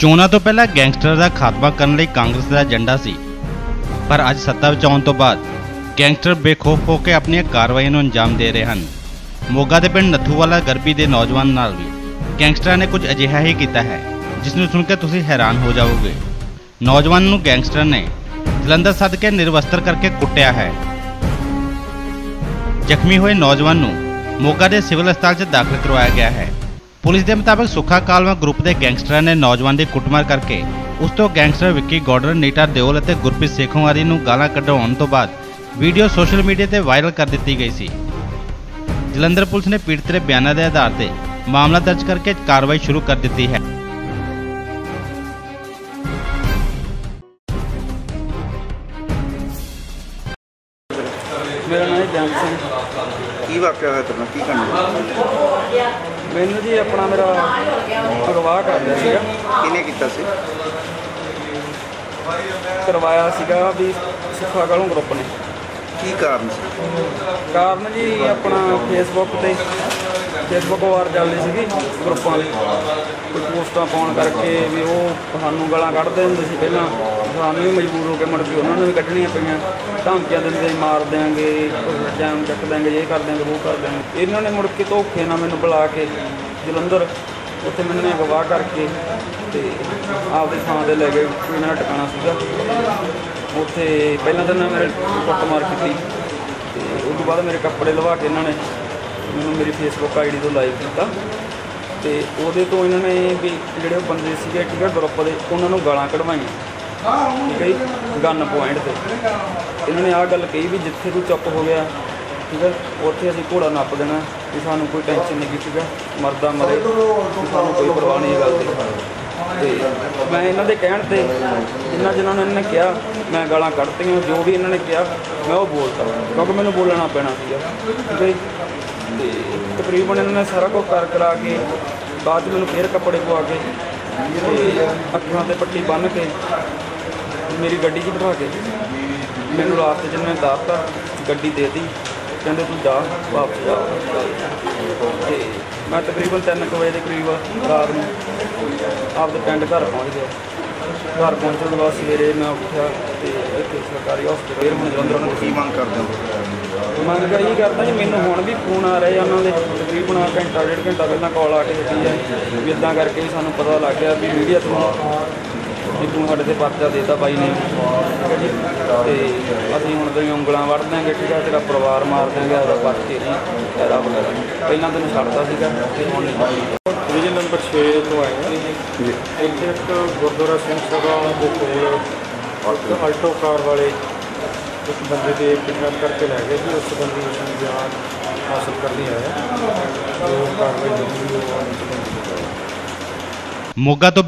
ਚੋਣਾਂ ਤੋਂ ਪਹਿਲਾਂ ਗੈਂਗਸਟਰ ਦਾ ਖਾਤਮਾ ਕਰਨ ਲਈ ਕਾਂਗਰਸ ਦਾ ਏਜੰਡਾ ਸੀ। ਪਰ ਅੱਜ ਸੱਤਾ ਵਿੱਚ ਆਉਣ ਤੋਂ ਬਾਅਦ ਗੈਂਗਸਟਰ ਬੇਖੌਫ ਹੋ ਕੇ ਆਪਣੀਆਂ ਕਾਰਵਾਈਆਂ ਨੂੰ ਅੰਜਾਮ ਦੇ ਰਹੇ ਹਨ। ਮੋਗਾ ਦੇ ਪਿੰਡ ਨੱਥੂਵਾਲਾ ਗਰਬੀ ਦੇ ਨੌਜਵਾਨ ਨਾਲ ਵੀ ਗੈਂਗਸਟਰਾਂ ਨੇ ਕੁਝ ਅਜਿਹਾ ਹੀ ਕੀਤਾ ਹੈ, ਜਿਸ ਨੂੰ ਸੁਣ ਕੇ ਤੁਸੀਂ ਹੈਰਾਨ ਹੋ ਜਾਓਗੇ ਨੌਜਵਾਨ ਨੂੰ ਗੈਂਗਸਟਰ ਨੇ ਜਲੰਧਰ ਸੱਦ ਕੇ ਨਿਰਵਸਤਰ ਕਰਕੇ ਕੁੱਟਿਆ ਹੈ। ਜ਼ਖਮੀ ਹੋਏ ਨੌਜਵਾਨ ਨੂੰ ਮੋਗਾ ਦੇ ਸਿਵਲ ਹਸਪਤਾਲ 'ਚ ਦਾਖਲ ਕਰਵਾਇਆ ਗਿਆ ਹੈ। ਪੁਲਿਸ ਦੇ ਮੁਤਾਬਕ ਸੁੱਖਾ ਕਾਲਵਾ ਗਰੁੱਪ ਦੇ ਗੈਂਗਸਟਰਾਂ ਨੇ ਨੌਜਵਾਨ ਦੀ ਕੁੱਟਮਾਰ ਕਰਕੇ ਉਸ ਤੋਂ ਗੈਂਗਸਟਰ ਵਿੱਕੀ ਗੌਡਰ ਨੀਟਾ ਦਿਓਲ ਅਤੇ ਗੁਰਪ੍ਰੀਤ ਸੇਖੋਂ ਨੂੰ ਗਾਲਾਂ ਕਢਵਾਉਣ ਤੋਂ ਬਾਅਦ ਵੀਡੀਓ ਸੋਸ਼ਲ ਮੀਡੀਆ ਤੇ ਵਾਇਰਲ ਕਰ ਦਿੱਤੀ ਗਈ ਸੀ। ਜਲੰਧਰ ਪੁਲਿਸ ਨੇ ਪੀੜਤ ਦੇ ਬਿਆਨਾਂ ਦੇ ਆਧਾਰ ਤੇ ਮਾਮਲਾ ਦਰਜ ਕਰਕੇ ਕਾਰਵਾਈ ਸ਼ੁਰੂ ਕਰ ਦਿੱਤੀ ਹੈ। ਮੇਰਾ ਨਾਮ ਹੈ ਜੰਗ ਸਿੰਘ। ਕੀ ਵਾਕਿਆ ਹੋਇਆ ਤੇਰੇ ਨਾਲ? ਕੀ ਕਰਨਾ? ਮੈਨੂੰ ਜੀ ਆਪਣਾ ਮੇਰਾ ਅਗਵਾ ਕਰ ਲਿਆ ਸੀਗਾ। ਕਿਹਨੇ ਕੀਤਾ ਸੀ? ਕਰਵਾਇਆ ਸੀਗਾ ਵੀ ਸੁੱਖਾ ਗਲੋਂ ਗਰੁੱਪ ਨੇ। ਕੀ ਕਾਰਨ ਸੀ? ਕਾਰਨ ਜੀ ਆਪਣਾ ਫੇਸਬੁੱਕ ਤੇ ਫੇਸਬੁੱਕ ਵਾਰ ਚੱਲਦੀ ਸੀਗੀ ਗਰੁੱਪਾਂ ਦੀ ਕੋਈ ਪੋਸਟਾਂ ਪਾਉਣ ਕਰਕੇ ਵੀ ਉਹ ਸਾਨੂੰ ਗਾਲਾਂ ਕੱਢਦੇ ਹੁੰਦੇ ਸੀ ਪਹਿਲਾਂ। ਸਾਨੂੰ ਵੀ ਮਜਬੂਰ ਹੋ ਕੇ ਮੁੜ ਕੇ ਉਹਨਾਂ ਨੂੰ ਵੀ ਕੱਢਣੀਆਂ ਪਈਆਂ। ਧਮਕੀਆਂ ਦਿੰਦੇ ਮਾਰ ਦਿਆਂਗੇ, ਜਾਮ ਚੱਕ ਦਿਆਂਗੇ, ਇਹ ਕਰ ਦਿਆਂਗੇ, ਉਹ ਕਰ ਦਿਆਂਗੇ। ਇਹਨਾਂ ਨੇ ਮੁੜ ਕੇ ਧੋਖੇ ਨਾਲ ਮੈਨੂੰ ਬੁਲਾ ਕੇ ਜਲੰਧਰ ਉੱਥੇ ਮੈਨੂੰ ਨੇ ਅਗਵਾ ਕਰਕੇ ਤੇ ਆਪਦੇ ਥਾਂ ਤੇ ਲੈ ਗਏ ਕੋਈ ਇਹਨਾਂ ਦਾ ਟਿਕਾਣਾ ਸੀਗਾ। ਉੱਥੇ ਪਹਿਲਾਂ ਤਾਂ ਇਹਨਾਂ ਨੇ ਮੇਰੇ ਕੁੱਟਮਾਰ ਕੀਤੀ। ਤੇ ਉਸ ਤੋਂ ਬਾਅਦ ਮੇਰੇ ਕੱਪੜੇ ਲਵਾ ਕੇ ਇਹਨਾਂ ਨੇ ਮੈਨੂੰ ਮੇਰੀ ਫੇਸਬੁੱਕ ਆਈਡੀ ਤੋਂ ਲਾਈਵ ਕੀਤਾ ਤੇ ਉਹਦੇ ਤੋਂ ਇਹਨਾਂ ਨੇ ਵੀ ਜਿਹੜੇ ਉਹ ਬੰਦੇ ਸੀਗੇ ਠੀਕ ਹੈ ਗਰੁੱਪ ਦੇ, ਉਹਨਾਂ ਨੂੰ ਗਾਲਾਂ ਕਢਵਾਈਆਂ। ਠੀਕ ਹੈ ਜੀ ਗਨ ਪੁਆਇੰਟ ਤੇ। ਇਹਨਾਂ ਨੇ ਆਹ ਗੱਲ ਕਹੀ ਵੀ ਜਿੱਥੇ ਤੂੰ ਚੁੱਪ ਹੋ ਗਿਆ, ਠੀਕ ਹੈ ਉੱਥੇ ਅਸੀਂ ਘੋੜਾ ਨੱਪ ਦੇਣਾ, ਵੀ ਸਾਨੂੰ ਕੋਈ ਟੈਨਸ਼ਨ ਨਹੀਂ ਠੀਕ ਹੈ ਮਰਦਾ ਮਰੇ, ਵੀ ਸਾਨੂੰ ਕੋਈ ਪਰਵਾਹ ਨਹੀਂ ਇਹ ਗੱਲ ਦੀ। ਤੇ ਮੈਂ ਇਹਨਾਂ ਦੇ ਕਹਿਣ ਤੇ ਜਿੰਨਾ ਜਿਨ੍ਹਾਂ ਨੂੰ ਇਹਨਾਂ ਨੇ ਕਿਹਾ, ਮੈਂ ਗਾਲਾਂ ਕੱਢਤੀਆਂ, ਜੋ ਵੀ ਇਹਨਾਂ ਨੇ ਕਿਹਾ, ਮੈਂ ਉਹ ਬੋਲਤਾ। ਕਿਉਂਕਿ ਮੈਨੂੰ ਬੋਲਣਾ ਪੈਣਾ ਸੀਗਾ। ਠੀਕ ਹੈ ਜੀ। ਤੇ ਤਕਰੀਬਨ ਇਹਨਾਂ ਨੇ ਸਾਰਾ ਕੁਝ ਕਰ ਕਰਾ ਕੇ ਬਾਅਦ 'ਚ ਮੈਨੂੰ ਫੇਰ ਕੱਪੜੇ ਪਵਾ ਕੇ ਤੇ ਅੱਖਾਂ ਤੇ ਪੱਟੀ ਬੰਨ੍ਹ ਕੇ ਮੇਰੀ ਗੱਡੀ 'ਚ ਬਿਠਾ ਕੇ ਮੈਨੂੰ ਰਾਸਤੇ 'ਚ ਇਹਨਾਂ ਨੇ ਦੱਸਤਾ ਗੱਡੀ ਦੇ ਦਿੱਤੀ। ਕਹਿੰਦੇ ਤੂੰ ਜਾ, ਵਾਪਸ ਜਾ। ਤੇ ਮੈਂ ਤਕਰੀਬਨ 3 ਵਜੇ ਦੇ ਕਰੀਬ ਰਾਤ ਨੂੰ ਆਪਦੇ ਪਿੰਡ ਘਰ ਪਹੁੰਚ ਗਿਆ। ਘਰ ਪਹੁੰਚਣ ਤੋਂ ਬਾਅਦ ਸਵੇਰੇ ਮੈਂ ਉੱਠਿਆ ਤੇ ਇੱਥੇ ਸਰਕਾਰੀ ਹਸਪਤਾਲ ਫੇਰ ਹੁਣ ਜਲੰਧਰ ਨੂੰ ਕੀ ਮੰਗ ਕਰਦੇ ਹੋ ਮੰਗ ਕਰ ਇਹੀ ਕਰਦਾ ਜੀ ਮੈਨੂੰ ਹੁਣ ਵੀ ਫੋਨ ਆ ਰਹੇ ਉਹਨਾਂ ਦੇ ਤਕਰੀਬਨ ਘੰਟਾ ਡੇਢ ਘੰਟਾ ਪਹਿਲਾਂ ਕਾਲ ਆ ਕੇ ਦਿੱਤੀ ਹੈ ਵੀ ਇਦਾਂ ਕਰਕੇ ਸਾਨੂੰ ਪਤਾ ਲੱਗ ਗਿਆ ਵੀ ਮੀਡੀਆ ਤੋਂ ਵੀ ਤੂੰ ਸਾਡੇ ਤੇ ਪਰਚਾ ਦੇਤਾ ਬਾਈ ਨੇ। ਤੇ ਅਸੀਂ ਹੁਣ ਤੇਰੀਆਂ ਉਂਗਲਾਂ ਵੱਢ ਦਿਆਂਗੇ ਠੀਕ ਹੈ ਤੇਰਾ ਪਰਿਵਾਰ ਮਾਰ ਦਿਆਂਗੇ ਆਪਦਾ ਪਰਚੇ ਨਹੀਂ ਤੇਰਾ ਵਗੈਰਾ ਪਹਿਲਾਂ ਤੈਨੂੰ ਛੱਡਦਾ ਸੀਗਾ ਤੇ ਹੁਣ ਨਹੀਂ। ਡਿਵੀਜ਼ਨ ਨੰਬਰ 6 ਤੋਂ ਆਏ ਹਾਂ ਇੱਥੇ ਇੱਕ ਗੁਰਦੁਆਰਾ ਸਿੰਘ ਸਭਾ ਦੇ ਕੋਲ ਇੱਕ ਆਲਟੋ ਕਾਰ ਵਾਲੇ ਇੱਕ ਬੰਦੇ ਦੇ ਕਿਡਨੈਪ ਕਰਕੇ ਲੈ ਗਏ ਸੀ ਉਸ ਸੰਬੰਧੀ ਅਸੀਂ ਬਿਆਨ ਹਾਸਲ ਕਰਨੀ ਆਏ ਹਾਂ ਜੋ ਕਾਰਵਾਈ ਹੋਈ ਉਹ ਅਨੁਸਾਰ ਮੋਗਾ ਤੋਂ